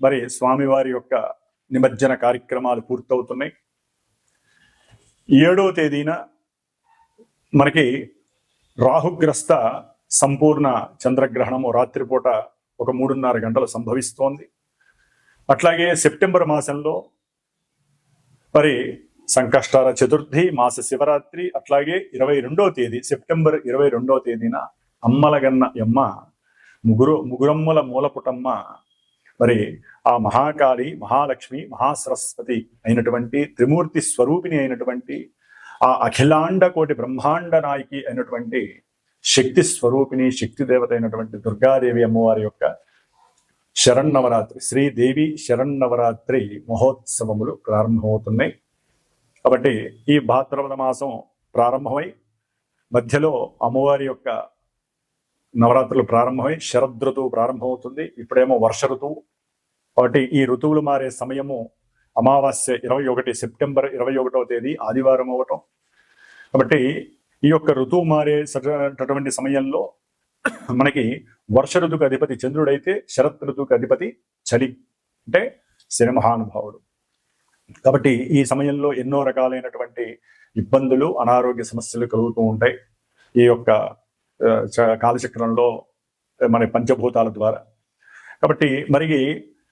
మరి స్వామివారి యొక్క నిమజ్జన కార్యక్రమాలు పూర్తవుతున్నాయి. ఏడో తేదీన మనకి రాహుగ్రస్త సంపూర్ణ చంద్రగ్రహణము రాత్రిపూట ఒక మూడున్నర గంటలు సంభవిస్తోంది. అట్లాగే సెప్టెంబర్ మాసంలో మరి సంకష్టాల చతుర్థి మాస శివరాత్రి అట్లాగే ఇరవై రెండో తేదీ సెప్టెంబర్ ఇరవై రెండవ తేదీన అమ్మలగన్న యమ్మ ముగురు ముగురమ్మల మూలపుటమ్మ మరి ఆ మహాకాళి మహాలక్ష్మి మహాసరస్వతి అయినటువంటి త్రిమూర్తి స్వరూపిణి అయినటువంటి ఆ అఖిలాండ కోటి బ్రహ్మాండ నాయకి అయినటువంటి శక్తి స్వరూపిణి శక్తి దేవత అయినటువంటి దుర్గాదేవి అమ్మవారి యొక్క శరణ్నవరాత్రి శ్రీదేవి శరణ్నవరాత్రి మహోత్సవములు ప్రారంభమవుతున్నాయి. కాబట్టి ఈ భాద్రపద మాసం ప్రారంభమై మధ్యలో అమ్మవారి యొక్క నవరాత్రులు ప్రారంభమై శరదృతువు ప్రారంభమవుతుంది. ఇప్పుడేమో వర్ష ఋతువు కాబట్టి ఈ ఋతువులు మారే సమయము అమావాస్య ఇరవై ఒకటి సెప్టెంబర్ ఇరవై ఒకటవ తేదీ ఆదివారం అవటం. కాబట్టి ఈ యొక్క ఋతువు మారేటటువంటి సమయంలో మనకి వర్ష ఋతుకు అధిపతి చంద్రుడైతే శరత్ ఋతుకు అధిపతి చలి అంటే శని మహానుభావుడు. కాబట్టి ఈ సమయంలో ఎన్నో రకాలైనటువంటి ఇబ్బందులు అనారోగ్య సమస్యలు కలుగుతూ ఉంటాయి. ఈ యొక్క చ- కాలచక్రంలో మన పంచభూతాల ద్వారా. కాబట్టి మరి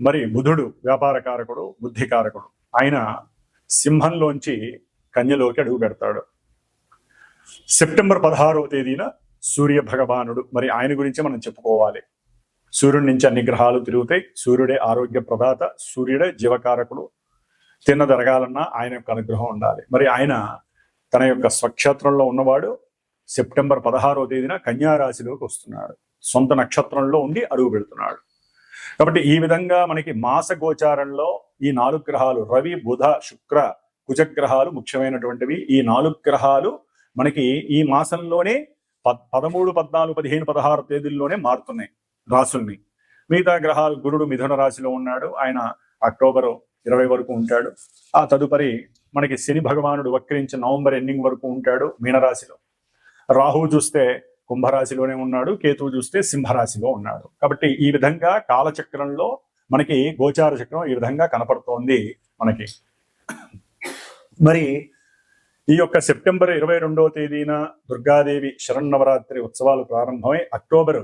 మరి బుధుడు వ్యాపారకారకుడు బుద్ధికారకుడు. ఆయన సింహంలోంచి కన్యలోకి అడుగు పెడతాడు. సెప్టెంబర్ పదహారవ తేదీన సూర్య భగవానుడు. మరి ఆయన గురించి మనం చెప్పుకోవాలి. సూర్యుడి నుంచి అన్ని గ్రహాలు తిరుగుతాయి. సూర్యుడే ఆరోగ్య ప్రదాత సూర్యుడే జీవకారకుడు. తిన్న జరగాలన్నా ఆయన యొక్క అనుగ్రహం ఉండాలి. మరి ఆయన తన యొక్క స్వక్షేత్రంలో ఉన్నవాడు సెప్టెంబర్ పదహారవ తేదీన కన్యారాశిలోకి వస్తున్నాడు. సొంత నక్షత్రంలో ఉండి అడుగు పెడుతున్నాడు. కాబట్టి ఈ విధంగా మనకి మాస గోచారంలో ఈ నాలుగు గ్రహాలు రవి బుధ శుక్ర కుజగ్రహాలు ముఖ్యమైనటువంటివి. ఈ నాలుగు గ్రహాలు మనకి ఈ మాసంలోనే పద్ పదమూడు పద్నాలుగు పదిహేను పదహారు తేదీల్లోనే మారుతున్నాయి రాసుల్ని. మిగతా గ్రహాలు గురుడు మిథున రాశిలో ఉన్నాడు. ఆయన అక్టోబర్ ఇరవై వరకు ఉంటాడు. ఆ తదుపరి మనకి శని భగవానుడు వక్రించి నవంబర్ ఎండింగ్ వరకు ఉంటాడు మీనరాశిలో. రాహు చూస్తే కుంభరాశిలోనే ఉన్నాడు. కేతువు చూస్తే సింహరాశిలో ఉన్నాడు. కాబట్టి ఈ విధంగా కాలచక్రంలో మనకి గోచార చక్రం ఈ విధంగా కనపడుతోంది మనకి. మరి ఈ యొక్క సెప్టెంబర్ ఇరవై రెండవ తేదీన దుర్గాదేవి శరన్నవరాత్రి ఉత్సవాలు ప్రారంభమై అక్టోబర్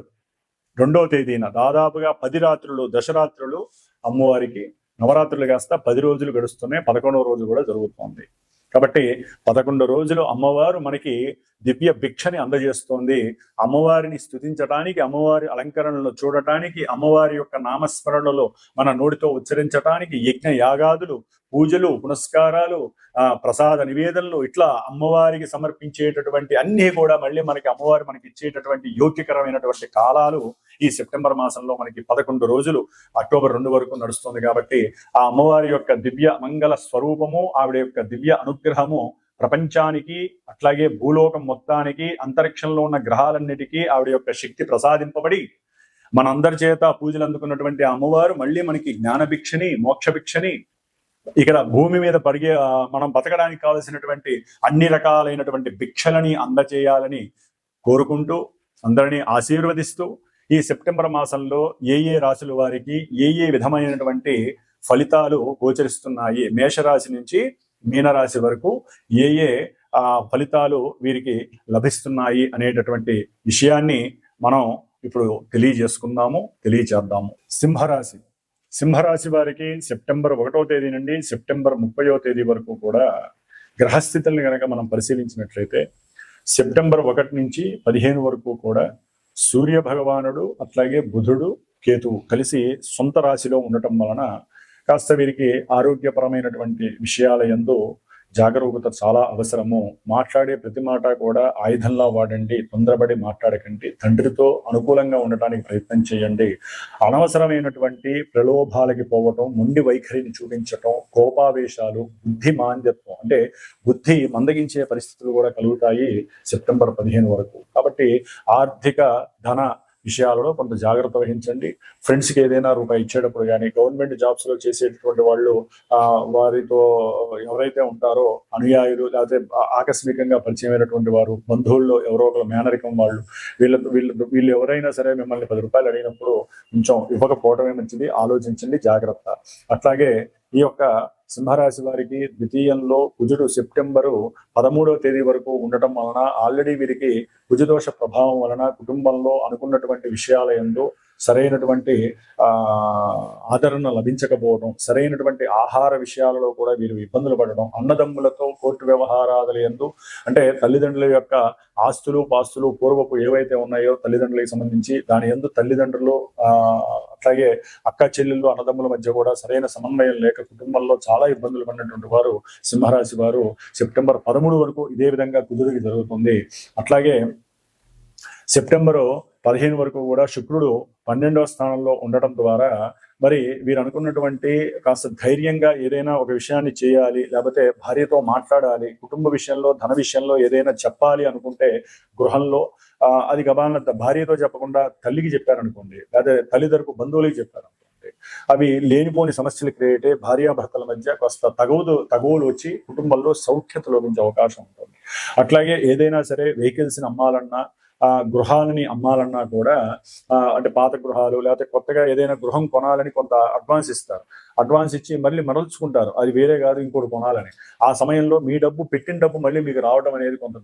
రెండవ తేదీన దాదాపుగా పది రాత్రులు దశరాత్రులు అమ్మవారికి నవరాత్రులు కాస్త పది రోజులు గడుస్తున్నాయి. పదకొండవ రోజు కూడా జరుగుతోంది. కాబట్టి పదకొండు రోజులు అమ్మవారు మనకి దివ్య భిక్షని అందజేస్తోంది. అమ్మవారిని స్థుతించటానికి అమ్మవారి అలంకరణలు చూడటానికి అమ్మవారి యొక్క నామస్మరణలో మన నోటితో ఉచ్చరించటానికి యజ్ఞ యాగాదులు పూజలు పునస్కారాలు ఆ ప్రసాద నివేదనలు ఇట్లా అమ్మవారికి సమర్పించేటటువంటి అన్ని కూడా మళ్ళీ మనకి అమ్మవారు మనకి ఇచ్చేటటువంటి యోగ్యకరమైనటువంటి కాలాలు ఈ సెప్టెంబర్ మాసంలో మనకి పదకొండు రోజులు అక్టోబర్ రెండు వరకు నడుస్తుంది కాబట్టి ఆ అమ్మవారి యొక్క దివ్య మంగళ స్వరూపము ఆవిడ యొక్క దివ్య అనుగ్రహము ప్రపంచానికి అట్లాగే భూలోకం మొత్తానికి అంతరిక్షంలో ఉన్న గ్రహాలన్నిటికీ ఆవిడ యొక్క శక్తి ప్రసాదింపబడి మనందరి చేత పూజలు అందుకున్నటువంటి ఆ అమ్మవారు మళ్ళీ మనకి జ్ఞాన భిక్షని మోక్ష భిక్షని ఇక్కడ భూమి మీద పరిగే మనం బతకడానికి కావలసినటువంటి అన్ని రకాలైనటువంటి భిక్షలని అందచేయాలని కోరుకుంటూ అందరినీ ఆశీర్వదిస్తూ ఈ సెప్టెంబర్ మాసంలో ఏ ఏ రాశుల వారికి ఏ ఏ విధమైనటువంటి ఫలితాలు గోచరిస్తున్నాయి? మేషరాశి నుంచి మీనరాశి వరకు ఏ ఏ ఫలితాలు వీరికి లభిస్తున్నాయి అనేటటువంటి విషయాన్ని మనం ఇప్పుడు తెలియజేసుకుందాము తెలియచేద్దాము. సింహరాశి. సింహరాశి వారికి సెప్టెంబర్ ఒకటో తేదీ నుండి సెప్టెంబర్ ముప్పయో తేదీ వరకు కూడా గ్రహస్థితుల్ని కనుక మనం పరిశీలించినట్లయితే సెప్టెంబర్ ఒకటి నుంచి పదిహేను వరకు కూడా సూర్య భగవానుడు అట్లాగే బుధుడు కేతువు కలిసి సొంత రాశిలో ఉండటం వలన కాస్త వీరికి ఆరోగ్యపరమైనటువంటి విషయాల యందు జాగరూకత చాలా అవసరము. మాట్లాడే ప్రతి మాట కూడా ఆయుధంలా వాడండి తొందరపడి మాట్లాడకండి తండ్రితో అనుకూలంగా ఉండటానికి ప్రయత్నం చేయండి. అనవసరమైనటువంటి ప్రలోభాలకి పోవటం మొండి వైఖరిని చూపించటం కోపావేశాలు బుద్ధి మాంద్యత్వం అంటే బుద్ధి మందగించే పరిస్థితులు కూడా కలుగుతాయి సెప్టెంబర్ పదిహేను వరకు. కాబట్టి ఆర్థిక ధన విషయాలలో కొంత జాగ్రత్త వహించండి. ఫ్రెండ్స్కి ఏదైనా రూపాయి ఇచ్చేటప్పుడు కానీ గవర్నమెంట్ జాబ్స్లో చేసేటటువంటి వాళ్ళు ఆ వారితో ఎవరైతే ఉంటారో అనుయాయులు లేకపోతే ఆకస్మికంగా పరిచయమైనటువంటి వారు బంధువుల్లో ఎవరో ఒకరు మేనరికం వాళ్ళు వీళ్ళ వీళ్ళు వీళ్ళు ఎవరైనా సరే మిమ్మల్ని పది రూపాయలు అడిగినప్పుడు కొంచెం ఇవ్వకపోవడమే మంచిది. ఆలోచించండి జాగ్రత్త. అట్లాగే ఈ యొక్క సింహరాశి వారికి ద్వితీయంలో కుజుడు సెప్టెంబరు పదమూడవ తేదీ వరకు ఉండటం వలన ఆల్రెడీ వీరికి కుజదోష ప్రభావం వలన కుటుంబంలో అనుకున్నటువంటి విషయాల ఎందు సరైనటువంటి ఆదరణ లభించకపోవడం సరైనటువంటి ఆహార విషయాలలో కూడా వీరు ఇబ్బందులు పడడం అన్నదమ్ములతో కోర్టు వ్యవహారాదులు యందు అంటే తల్లిదండ్రుల యొక్క ఆస్తులు పాస్తులు పూర్వపు ఏవైతే ఉన్నాయో తల్లిదండ్రులకు సంబంధించి దాని యందు తల్లిదండ్రులు ఆ అట్లాగే అక్క చెల్లెళ్ళు అన్నదమ్ముల మధ్య కూడా సరైన సమన్వయం లేక కుటుంబంలో చాలా ఇబ్బందులు పడినటువంటి వారు సింహరాశి వారు సెప్టెంబర్ పదమూడు వరకు ఇదే విధంగా కుదురుకి జరుగుతుంది. అట్లాగే సెప్టెంబరు పదిహేను వరకు కూడా శుక్రుడు పన్నెండవ స్థానంలో ఉండటం ద్వారా మరి వీరు అనుకున్నటువంటి కాస్త ధైర్యంగా ఏదైనా ఒక విషయాన్ని చేయాలి లేకపోతే భార్యతో మాట్లాడాలి కుటుంబ విషయంలో ధన విషయంలో ఏదైనా చెప్పాలి అనుకుంటే గృహంలో అది గబాలన భార్యతో చెప్పకుండా తల్లికి చెప్పారనుకోండి లేదా తల్లిదండ్రులకు బంధువులకి చెప్పారు అవి లేనిపోని సమస్యలు క్రియేట్ అయ్యి భార్యాభర్తల మధ్య కాస్త తగవుదు తగువులు వచ్చి కుటుంబంలో సౌఖ్యత లోపించే అవకాశం ఉంటుంది. అట్లాగే ఏదైనా సరే వెహికల్స్ని అమ్మాలన్నా ఆ గృహాలని అమ్మాలన్నా కూడా అంటే పాత గృహాలు లేకపోతే కొత్తగా ఏదైనా గృహం కొనాలని కొంత అడ్వాన్స్ ఇస్తారు. అడ్వాన్స్ ఇచ్చి మళ్ళీ మరల్చుకుంటారు. అది వేరే కాదు ఇంకోటి కొనాలని. ఆ సమయంలో మీ డబ్బు పెట్టిన డబ్బు మళ్ళీ మీకు రావడం అనేది కొంత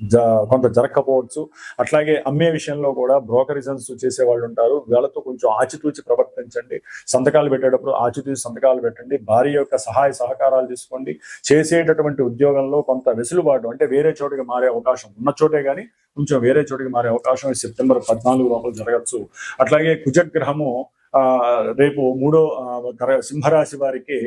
జ కొంత జరగకపోవచ్చు అట్లాగే అమ్మే విషయంలో కూడా బ్రోకరిజన్స్ చేసే వాళ్ళు ఉంటారు. వాళ్ళతో కొంచెం ఆచితూచి ప్రవర్తించండి. సంతకాలు పెట్టేటప్పుడు ఆచితూచి సంతకాలు పెట్టండి. భార్య యొక్క సహాయ సహకారాలు తీసుకోండి. చేసేటటువంటి ఉద్యోగంలో కొంత వెసులుబాటు అంటే వేరే చోటుకి మారే అవకాశం ఉన్న చోటే కానీ కొంచెం వేరే చోటికి మారే అవకాశం సెప్టెంబర్ పద్నాలుగు లోపల జరగచ్చు. అట్లాగే కుజగ్రహము ఆ రేపు మూడో సింహరాశి వారికి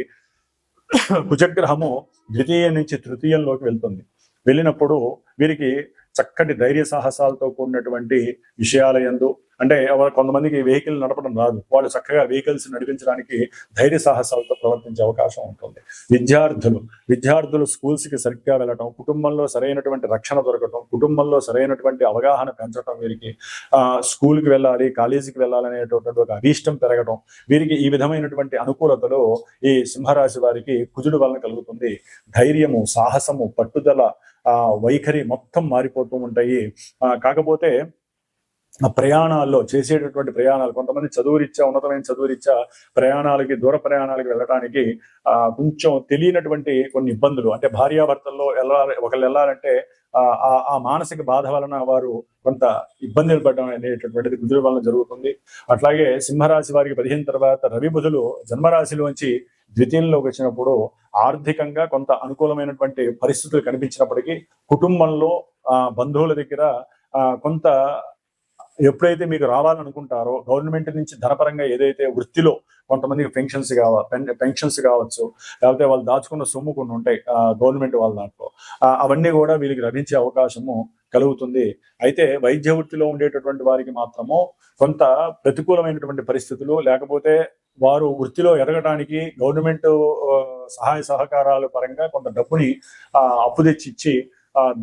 కుజగ్రహము ద్వితీయ నుంచి తృతీయంలోకి వెళ్తుంది. వెళ్ళినప్పుడు వీరికి చక్కటి ధైర్య సాహసాలతో కూడినటువంటి విషయాలయందు అంటే కొంతమందికి వెహికల్ నడపడం రాదు. వాళ్ళు చక్కగా వెహికల్స్ నడిపించడానికి ధైర్య సాహసాలతో ప్రవర్తించే అవకాశం ఉంటుంది. విద్యార్థులు విద్యార్థులు స్కూల్స్కి సరిగ్గా వెళ్ళటం కుటుంబంలో సరైనటువంటి రక్షణ దొరకటం కుటుంబంలో సరైనటువంటి అవగాహన పెంచడం వీరికి ఆ స్కూల్కి వెళ్ళాలి కాలేజీకి వెళ్ళాలనేటటువంటి ఒక అభీష్టం పెరగడం వీరికి ఈ విధమైనటువంటి అనుకూలతలో ఈ సింహరాశి వారికి కుజుడు వలన కలుగుతుంది. ధైర్యము సాహసము పట్టుదల ఆ వైఖరి మొత్తం మారిపోతూ ఉంటాయి. ఆ కాకపోతే ఆ ప్రయాణాల్లో చేసేటటువంటి ప్రయాణాలు కొంతమంది చదువురిచ్చా ఉన్నతమైన చదువురిచ్చా ప్రయాణాలకి దూర ప్రయాణాలకి వెళ్ళడానికి ఆ కొంచెం తెలియనటువంటి కొన్ని ఇబ్బందులు. అంటే భార్యాభర్తల్లో వెళ్ళాలి ఒకళ్ళు వెళ్ళాలంటే ఆ ఆ- ఆ మానసిక బాధ వలన వారు కొంత ఇబ్బందులు పడడం అనేటటువంటిది బుధుల వలన జరుగుతుంది. అట్లాగే సింహరాశి వారికి పదిహేను తర్వాత రవి బుధులు జన్మరాశిలోంచి ద్వితీయంలోకి వచ్చినప్పుడు ఆర్థికంగా కొంత అనుకూలమైనటువంటి పరిస్థితులు కనిపించినప్పటికీ కుటుంబంలో ఆ బంధువుల దగ్గర ఆ కొంత ఎప్పుడైతే మీకు రావాలనుకుంటారో గవర్నమెంట్ నుంచి ధనపరంగా ఏదైతే వృత్తిలో కొంతమందికి పెన్షన్స్ కావాలి పెన్షన్స్ కావచ్చు లేకపోతే వాళ్ళు దాచుకున్న సొమ్ము కొన్ని ఉంటాయి గవర్నమెంట్ వాళ్ళ దాంట్లో అవన్నీ కూడా వీరికి లభించే అవకాశము కలుగుతుంది. అయితే వైద్య వృత్తిలో ఉండేటటువంటి వారికి మాత్రము కొంత ప్రతికూలమైనటువంటి పరిస్థితులు లేకపోతే వారు వృత్తిలో ఎదగడానికి గవర్నమెంట్ సహాయ సహకారాల పరంగా కొంత డబ్బుని అప్పు తెచ్చి ఇచ్చి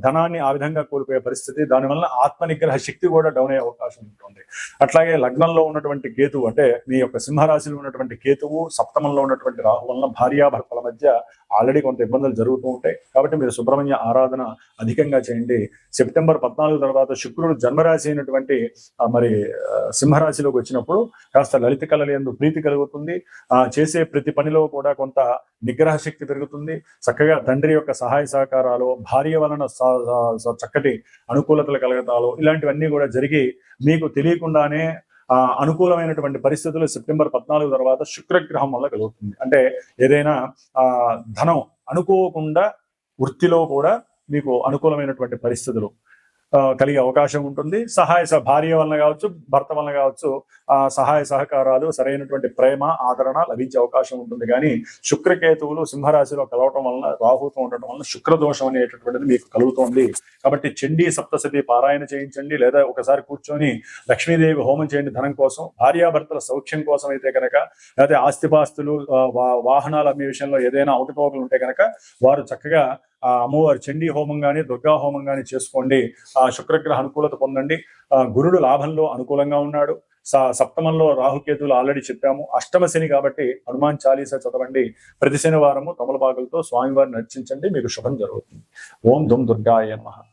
ధనాన్ని ఆ విధంగా కోల్పోయే పరిస్థితి. దానివల్ల ఆత్మ నిగ్రహ శక్తి కూడా డౌన్ అయ్యే అవకాశం ఉంటుంది. అట్లాగే లగ్నంలో ఉన్నటువంటి కేతువు అంటే మీ యొక్క సింహరాశిలో ఉన్నటువంటి కేతువు సప్తమంలో ఉన్నటువంటి రాహు వలన భార్యాభర్తల మధ్య ఆల్రెడీ కొంత ఇబ్బందులు జరుగుతూ ఉంటాయి. కాబట్టి మీరు సుబ్రహ్మణ్య ఆరాధన అధికంగా చేయండి. సెప్టెంబర్ పద్నాలుగు తర్వాత శుక్రుడు జన్మరాశి అయినటువంటి మరి సింహరాశిలోకి వచ్చినప్పుడు కాస్త లలిత కళలు ఎందు ప్రీతి కలుగుతుంది. ఆ చేసే ప్రతి పనిలో కూడా కొంత నిగ్రహ శక్తి పెరుగుతుంది. చక్కగా తండ్రి యొక్క సహాయ సహకారాలు భార్య వలన స- చక్కటి అనుకూలతలు కలగటాలు ఇలాంటివన్నీ కూడా జరిగి మీకు తెలియకుండానే అనుకూలమైనటువంటి పరిస్థితులు సెప్టెంబర్ పద్నాలుగు తర్వాత శుక్రగ్రహం వల్ల కలుగుతుంది. అంటే ఏదైనా ఆ ధనం అనుకోకుండా వృత్తిలో కూడా మీకు అనుకూలమైనటువంటి పరిస్థితులు. కలిగే అవకాశం ఉంటుంది. సహాయ సహ భార్య వలన కావచ్చు భర్త వలన కావచ్చు ఆ సహాయ సహకారాలు సరైనటువంటి ప్రేమ ఆదరణ లభించే అవకాశం ఉంటుంది. కానీ శుక్రకేతువులు సింహరాశిలో కలవటం వలన రాహుతో ఉండటం వలన శుక్రదోషం అనేటటువంటిది మీకు కలుగుతోంది. కాబట్టి చండీ సప్తసతి పారాయణ చేయించండి. లేదా ఒకసారి కూర్చొని లక్ష్మీదేవి హోమం చేయండి ధనం కోసం. భార్యాభర్తల సౌఖ్యం కోసం అయితే కనుక లేకపోతే ఆస్తిపాస్తులు వాహనాల మీ విషయంలో ఏదైనా అవకతవకలు ఉంటే కనుక వారు చక్కగా అమ్మవారి చండీ హోమం కానీ దుర్గా హోమం కానీ చేసుకోండి. ఆ శుక్రగ్రహ అనుకూలత పొందండి. గురుడు లాభంలో అనుకూలంగా ఉన్నాడు. స- సప్తమంలో రాహుకేతులు ఆల్రెడీ చెప్పాము. అష్టమ శని కాబట్టి హనుమాన్ చాలీసా చదవండి. ప్రతి శనివారము తమలపాకులతో స్వామివారిని నర్చించండి మీకు శుభం జరుగుతుంది. ఓం దుమ్ దుర్గాయ నమః.